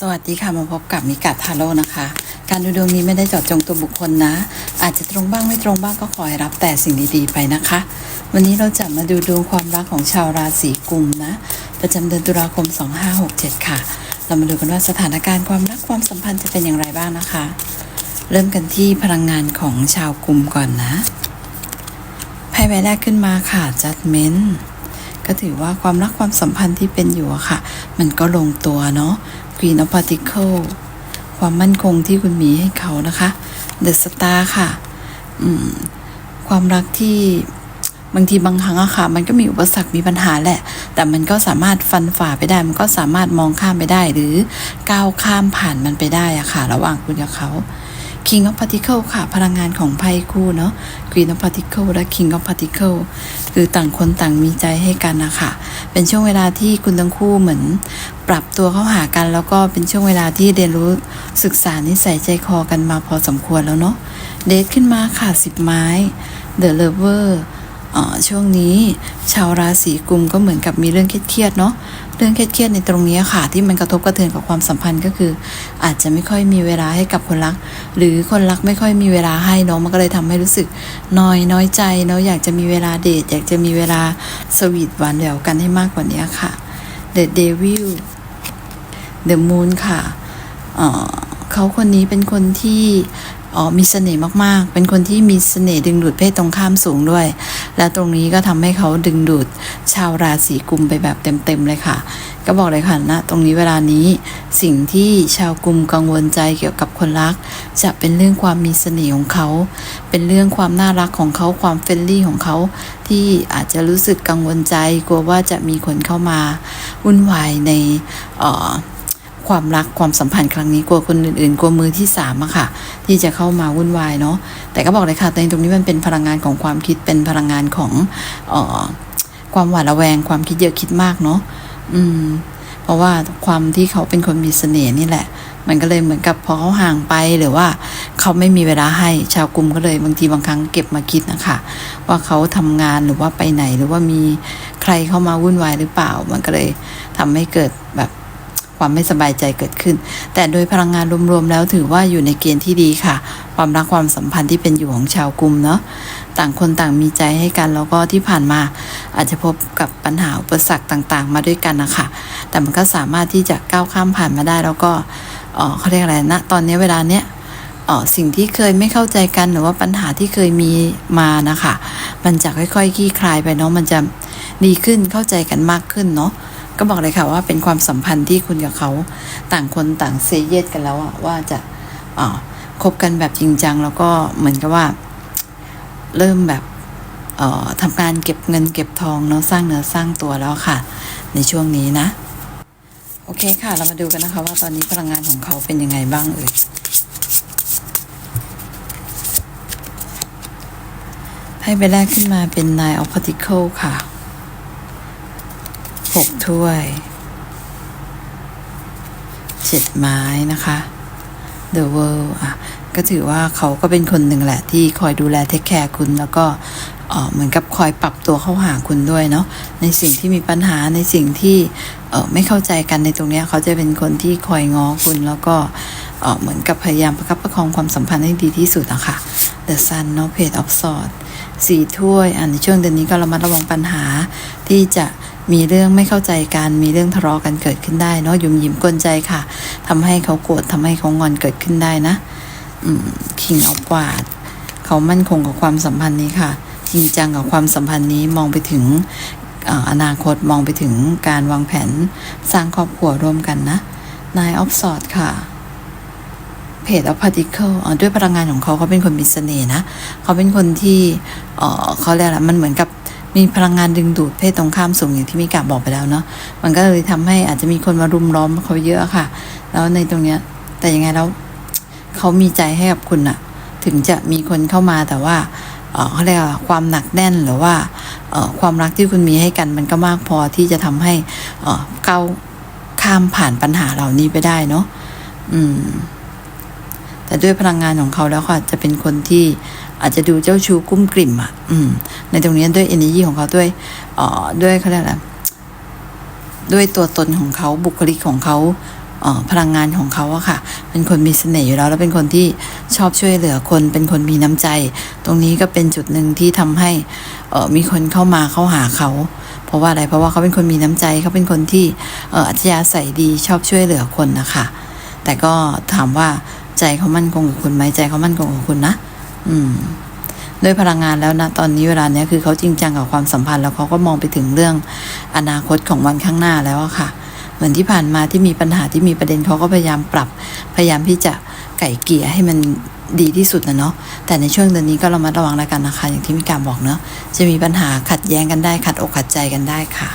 สวัสดีค่ะมาพบกับมิกาทาโร่นะคะ การดูดวงนี้ไม่ได้เจาะจงตัวบุคคลนะ อาจจะตรงบ้างไม่ตรงบ้างก็ขอให้รับแต่สิ่งดีๆไปนะคะ วันนี้เราจะมาดูดวงความรักของชาวราศีกุมนะ ประจำเดือนตุลาคม 2567 ค่ะ เรามาดูกันว่าสถานการณ์ความรักความสัมพันธ์จะเป็นอย่างไรบ้างนะคะ เริ่มกันที่พลังงานของชาวกุมก่อนนะไพ่ใบแรกขึ้นมาค่ะ judgment ก็ถือว่าความรักความสัมพันธ์ที่เป็นอยู่อะค่ะ มันก็ลงตัวเนาะ Queen of Particle ความมั่นคงที่คุณมีให้เขานะคะ The Star ค่ะความรักที่บางทีบางครั้งอะค่ะ มันก็มีอุปสรรคมีปัญหาแหละ แต่มันก็สามารถฟันฝ่าไปได้ มันก็สามารถมองข้ามไปได้ หรือก้าวข้ามผ่านมันไปได้อะค่ะ ระหว่างคุณกับเขา King of Particle ค่ะ พลังงานของไพ่คู่เนาะ Queen of Particle และ King of Particle คือต่างคนต่างมีใจให้กันนะคะเป็นช่วงเวลาที่คุณทั้งคู่เหมือน ปรับตัวเข้าหากัน แล้วก็เป็นช่วงเวลาที่เรียนรู้ศึกษานิสัยใจคอกันมาพอสมควรแล้วเนาะเดทขึ้นมาค่ะสิบไม้ The Lover เอ่อช่วงนี้ชาวราศีกุมก็เหมือนกับมีเรื่องเครียดๆเนาะ เรื่องเครียดๆในตรงนี้ค่ะ ที่มันกระทบกระเทือนกับความสัมพันธ์ก็คือ อาจจะไม่ค่อยมีเวลาให้กับคนรัก หรือคนรักไม่ค่อยมีเวลาให้เนาะมันก็เลยทำให้รู้สึกน้อยน้อยใจเนาะอยากจะมีเวลาเดทอยากจะมีเวลาสวีทหวานแหววกันให้มากกว่านี้ค่ะ The Devil The Moon ค่ะเเขาคนนี้เป็นคนที่ อ๋อมีเสน่ห์มากๆ เป็นคนที่มีเสน่ห์ดึงดูดเพศตรงข้ามสูงด้วย และตรงนี้ก็ทำให้เขาดึงดูดชาวราศีกุมไปแบบเต็มๆเลยค่ะ ก็บอกเลยค่ะนะตรงนี้เวลานี้สิ่งที่ชาวกุมกังวลใจเกี่ยวกับคนรัก จะเป็นเรื่องความมีเสน่ห์ของเขา เป็นเรื่องความน่ารักของเขาความเฟรนลี่ของเขา ที่อาจจะรู้สึกกังวลใจกลัวว่าจะมีคนเข้ามาวุ่นวายในเอ่อ ความรักความสัมพันธ์ครั้งนี้กลัวคนอื่นๆกลัวมือที่สามอะค่ะ ที่จะเข้ามาวุ่นวายเนาะแต่ก็บอกเลยค่ะในตรงนี้มันเป็นพลังงานของความคิดเป็นพลังงานของออความหวาดระแวง ความคิดเยอะคิดมากเนาะอืม เพราะว่าความที่เขาเป็นคนมีเสน่ห์นี่แหละ มันก็เลยเหมือนกับพอเขาห่างไปหรือว่า เขาไม่มีเวลาให้ชาวกลุ่มก็เลยบางทีบางครั้งเก็บมาคิดนะคะว่าเขาทำงานหรือว่าไปไหนหรือว่ามีใครเข้ามาวุ่นวายหรือเปล่า มันก็เลยทำให้เกิดแบบ ความไม่สบายใจเกิดขึ้น แต่โดยพลังงานรวมๆแล้วถือว่าอยู่ในเกณฑ์ที่ดีค่ะ ความรักความสัมพันธ์ที่เป็นอยู่ของชาวกลุ่มเนาะต่างคนต่างมีใจให้กันแล้วก็ที่ผ่านมาอาจจะพบกับปัญหาอุปสรรคต่างๆ มาด้วยกันนะคะแต่มันก็สามารถที่จะก้าวข้ามผ่านมาได้แล้วก็เออเขาเรียกอะไรนะตอนนี้เวลาเนี้ยออสิ่งที่เคยไม่เข้าใจกันหรือว่าปัญหาที่เคยมีมานะคะ มันจะค่อยๆคลี่คลายไปเนาะมันจะดีขึ้นเข้าใจกันมากขึ้นเนาะ ก็บอกเลยค่ะว่าเป็นความสัมพันธ์ที่คุณกับเขาต่างคนต่างเซเยสกันแล้วอะว่าจะออคบกันแบบจริงจัง แล้วก็เหมือนกับว่า เริ่มแบบออทำงานเก็บเงินเก็บทองเนาะสร้างเนื้อสร้างตัวแล้วค่ะ ในช่วงนี้นะ โอเคค่ะ เรามาดูกันนะคะ ว่าตอนนี้พลังงานของเขาเป็นยังไงบ้างเอ่ยให้ไปแรกขึ้นมาเป็น Nine of Pentacles ค่ะ หกถ้วยเจ็ดไม้นะคะ The World อะก็ถือว่าเขาก็เป็นคนหนึ่งแหละที่คอยดูแลเทคแคร์คุณแล้วก็เหมือนกับคอยปรับตัวเข้าหาคุณด้วยเนาะในสิ่งที่มีปัญหาในสิ่งที่ไม่เข้าใจกันในตรงนี้เขาจะเป็นคนที่คอยง้อคุณแล้วก็เหมือนกับพยายามประคับประคองความสัมพันธ์ให้ดีที่สุดอะค่ะ The Sun เนาะ Page of Swords สี่ถ้วยอันในช่วงเดือนนี้ก็ระมัดระวังปัญหาที่จะ มีเรื่องไม่เข้าใจกันมีเรื่องทะเลาะกันเกิดขึ้นได้เนาะยุ่มยิ้มกลใจค่ะทำให้เขาโกรธทำให้เขางอนเกิดขึ้นได้นะอคิงเอากวาดเขามั่นคงกับความสัมพันธ์นี้ค่ะ จริงจังกับความสัมพันธ์นี้มองไปถึงอนาคตมองไปถึงการวางแผนสร้างครอบครัวร่วมกันนะ Nine of Swords ค่ะเพจ of particle อ่าด้วยพลังงานของเขาเขาเป็นคนมีเสน่ห์นะ เขาเป็นคนที่เขาเรียกอะไรมันเหมือนกับ มีพลังงานดึงดูดเพศตรงข้ามสูงอย่างที่มีกาบอกไปแล้วเนาะมันก็เลยทำให้อาจจะมีคนมารุมล้อมเขาเยอะค่ะ แล้วในตรงเนี้ยแต่ยังไงแล้วเขามีใจให้กับคุณอะถึงจะมีคนเข้ามาแต่ว่าเขาเรียกว่าความหนักแน่นหรือว่าความรักที่คุณมีให้กันมันก็มากพอที่จะทำให้เก้าวข้ามผ่านปัญหาเหล่านี้ไปได้เนาะอืม แต่ด้วยพลังงานของเขาแล้วค่ะจะเป็นคนที่อาจจะดูเจ้าชู้กุ้มกลิ่มอะอืมในตรงนี้ด้วย energy ของเขาด้วยเอ่อด้วยเขาเรียกอะไรด้วยตัวตนของเขาบุคลิกของเขาพลังงานของเขาอะค่ะ เป็นคนมีเสน่ห์อยู่แล้ว แล้วเป็นคนที่ชอบช่วยเหลือคน เป็นคนมีน้ำใจ ตรงนี้ก็เป็นจุดหนึ่งที่ทำให้มีคนเข้ามาเข้าหาเขา เพราะว่าอะไร เพราะว่าเขาเป็นคนมีน้ำใจ เขาเป็นคนที่อ่ออัธยาศัยดีชอบช่วยเหลือคนนะคะ แต่ก็ถามว่า ใจเขามั่นคงกับคุณไหมใจเขามั่นคงกับคุณนะ อืมด้วยพลังงานแล้วนะตอนนี้เวลาเนี้ยคือเขาจริงจังกับความสัมพันธ์แล้วเขาก็มองไปถึงเรื่องอนาคตของวันข้างหน้าแล้วค่ะ เหมือนที่ผ่านมาที่มีปัญหาที่มีประเด็นเขาก็พยายามปรับ พยายามที่จะไก่เกลี่ยให้มันดีที่สุดนะเนาะแต่ในช่วงเดือนนี้ก็เระมัดระวังแล้วกันนะคะอย่างที่มีการบอกเนาะจะมีปัญหาขัดแย้งกันได้ ขัดอกขัดใจกันได้ค่ะ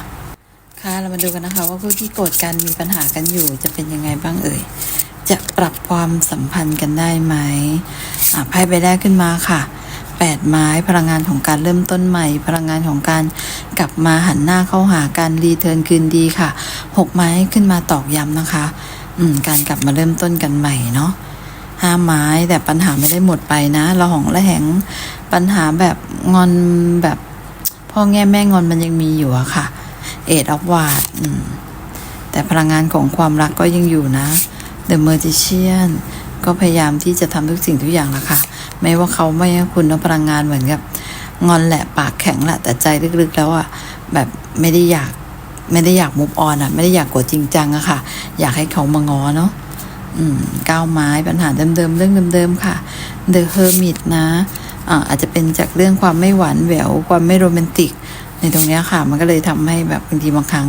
ค่ะเรามาดูกันนะคะ ว่าผู้ที่โกรธกันมีปัญหากันอยู่จะเป็นยังไงบ้างเอ่ย จะปรับความสัมพันธ์กันได้ไหมไพ่ใบแรกขึ้นมาค่ะแปดไม้พลังงานของการเริ่มต้นใหม่ พลังงานของการกลับมาหันหน้าเข้าหาการรีเทิร์นคืนดีค่ะหกไม้ขึ้นมาตอกย้ำนะคะ อืมการกลับมาเริ่มต้นกันใหม่เนาะห้าไม้แต่ปัญหาไม่ได้หมดไปนะเระหองระแหงปัญหาแบบงอนแบบพ่อแง่แม่งอนมันยังมีอยู่อะค่ะ เอ็ดออฟวาดแต่พลังงานของความรักก็ยังอยู่นะ The Magician ก็พยายามที่จะทำทุกสิ่งทุกอย่างละค่ะ ไม่ว่าเขาไม่ให้คุณพลังงานเหมือนกับงอนแหละปากแข็งแหละแต่ใจลึกๆ แล้วอะแบบไม่ได้อยากไม่ได้อยากมุฟออนอะ ไม่ได้อยากกดจริงจังอะค่ะ อยากให้เขามางอเนาะอืมก้าวไม้ปัญหาเดิมๆเรื่องเดิมๆค่ะ The Hermit นะอ่าอาจจะเป็นจากเรื่องความไม่หวานแหววความไม่โรแมนติก ในตรงนี้ค่ะ มันก็เลยทำให้แบบบางทีบางครั้ง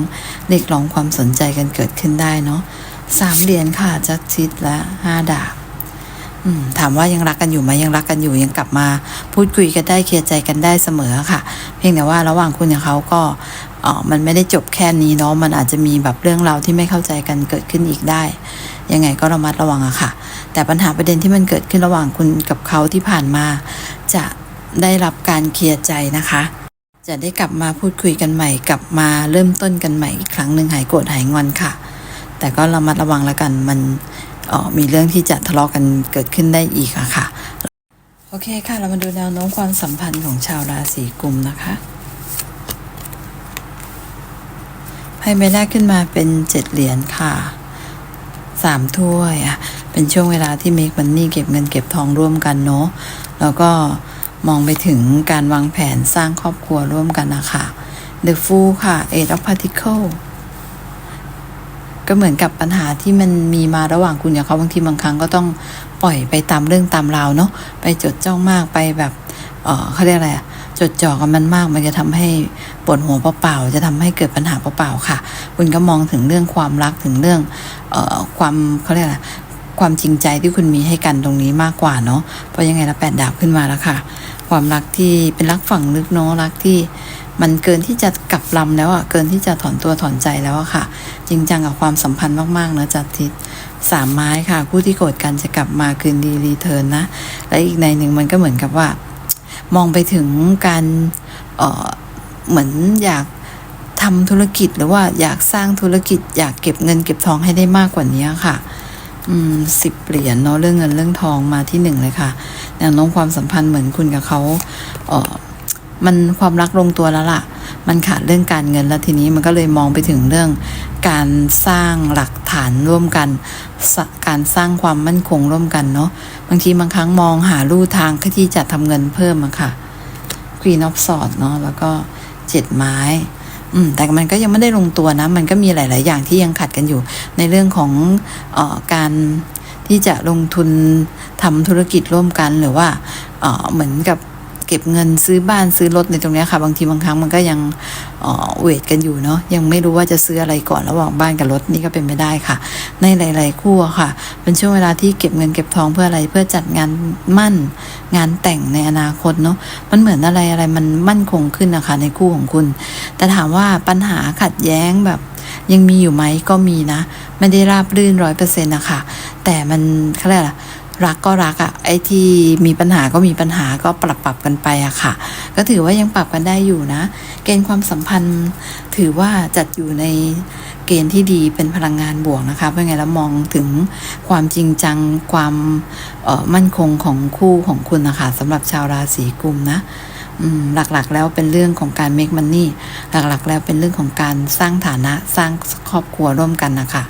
เรียกร้องความสนใจกันเกิดขึ้นได้เนาะ สามเหรียญค่ะจัดชิดและห้าดาบถามว่ายังรักกันอยู่ไหมยังรักกันอยู่ยังกลับมา พูดคุยกันได้เคลียร์ใจกันได้เสมอค่ะ เพียงแต่ว่าระหว่างคุณกับเขาก็เออมันไม่ได้จบแค่นี้เนาะมันอาจจะมีแบบเรื่องราวที่ไม่เข้าใจกันเกิดขึ้นอีกได้ ยังไงก็ระมัดระวังอะค่ะ แต่ปัญหาประเด็นที่มันเกิดขึ้นระหว่างคุณกับเขาที่ผ่านมา จะได้รับการเคลียร์ใจนะคะ จะได้กลับมาพูดคุยกันใหม่ กลับมาเริ่มต้นกันใหม่อีกครั้งหนึ่งหายโกรธหายงอนค่ะ แต่ก็ระมัดระวังแล้วกันมันออมีเรื่องที่จะทะเลาะกันเกิดขึ้นได้อีกอะค่ะ โอเคค่ะ เรามาดูแนวโน้มความสัมพันธ์ของชาวราศีกุมนะคะไพ่ใบแรกขึ้นมาเป็นเจ็ดเหรียญค่ะสามถ้วยอะเป็นช่วงเวลาที่เมกมันนี่เก็บเงินเก็บทองร่วมกันเนาะแล้วก็มองไปถึงการวางแผนสร้างครอบครัวร่วมกันนะคะ The Fool ค่ะ Eight of Particle ก็เหมือนกับปัญหาที่มันมีมาระหว่างคุณกับเขาบางทีบางครั้งก็ต้องปล่อยไปตามเรื่องตามราวเนาะไปจดจ้องมากไปแบบเออเขาเรียกอะไรอะจดจ่อกับมันมากมันจะทำให้ปวดหัวเปล่าๆจะทำให้เกิดปัญหาเปล่าๆค่ะ คุณก็มองถึงเรื่องความรักถึงเรื่องเอ่อความเขาเรียกอะไรความจริงใจที่คุณมีให้กันตรงนี้มากกว่าเนาะเพราะยังไงละแปดดาบขึ้นมาแล้วค่ะ ความรักที่เป็นรักฝั่งลึกเนาะรักที่ มันเกินที่จะกลับลำแล้วอะ่ะเกินที่จะถอนตัวถอนใจแล้วอะค่ะ จริงจังกับความสัมพันธ์มากๆเนะจัดทิศสามไม้ค่ะผู้ที่โกรธกันจะกลับมาคืนดีรีเทิร์นนะ และอีกในหนึ่งมันก็เหมือนกับว่า มองไปถึงการเออเหมือนอยากทำธุรกิจหรือว่าอยากสร้างธุรกิจ อยากเก็บเงินเก็บทองให้ได้มากกว่านี้ค่ะอืมสิบเหรียญเนาะเรื่องเงินเรื่องทองมาที่หนึ่งเลยค่ะแนวโน้มความสัมพันธ์เหมือนคุณกับเขาเออ มันความรักลงตัวแล้วล่ะ มันขาดเรื่องการเงินแล้วทีนี้มันก็เลยมองไปถึงเรื่อง การสร้างหลักฐานร่วมกัน การสร้างความมั่นคงร่วมกันเนาะบางทีบางครั้งมองหาลู่ทางที่จะทำเงินเพิ่มอะค่ะ Queen of Swords เนาะแล้วก็เจ็ดไม้อืมแต่มันก็ยังไม่ได้ลงตัวนะ มันก็มีหลาย ๆ อย่างที่ยังขัดกันอยู่ ในเรื่องของเออการที่จะลงทุนทำธุรกิจร่วมกันหรือว่าเออเหมือนกับ เก็บเงินซื้อบ้านซื้อรถในตรงนี้ค่ะ บางทีบางครั้งมันก็ยังเอ่อเวทกันอยู่เนาะยังไม่รู้ว่าจะซื้ออะไรก่อนระหว่างบ้านกับรถนี่ก็เป็นไม่ได้ค่ะ ในหลาย ๆ คู่ค่ะ เป็นช่วงเวลาที่เก็บเงินเก็บทองเพื่ออะไรเพื่อจัดงานมั่นงานแต่งในอนาคตเนาะมันเหมือนอะไรอะไรมันมั่นคงขึ้นนะคะ ในคู่ของคุณ แต่ถามว่าปัญหาขัดแย้งแบบยังมีอยู่ไหมก็มีนะ ไม่ได้ราบรื่นร้อยเปอร์เซ็นต์นะคะแต่มันเขาเรียกอะไร รักก็รักอะไอ้ที่มีปัญหาก็มีปัญหาก็ปรับปรับกันไปอะค่ะ ก็ถือว่ายังปรับกันได้อยู่นะ เกณฑ์ความสัมพันธ์ถือว่าจัดอยู่ในเกณฑ์ที่ดีเป็นพลังงานบวกนะคะเพราะไงแล้วมองถึงความจริงจังความออมั่นคงของคู่ของคุณนะคะสำหรับชาวราศีกุมนะหลักๆ แล้วเป็นเรื่องของการ make money หลักๆ แล้วเป็นเรื่องของการสร้างฐานะสร้างครอบครัวร่วมกันนะคะ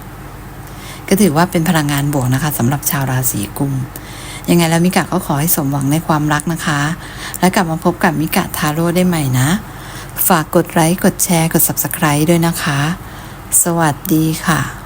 ก็ถือว่าเป็นพลังงานบวกนะคะสำหรับชาวราศีกุมยังไงแล้วมิกะก็ขอให้สมหวังในความรักนะคะ และกลับมาพบกับมิกะทาโร่ได้ใหม่นะ ฝากกดไลค์กดแชร์กด Subscribe ด้วยนะคะ สวัสดีค่ะ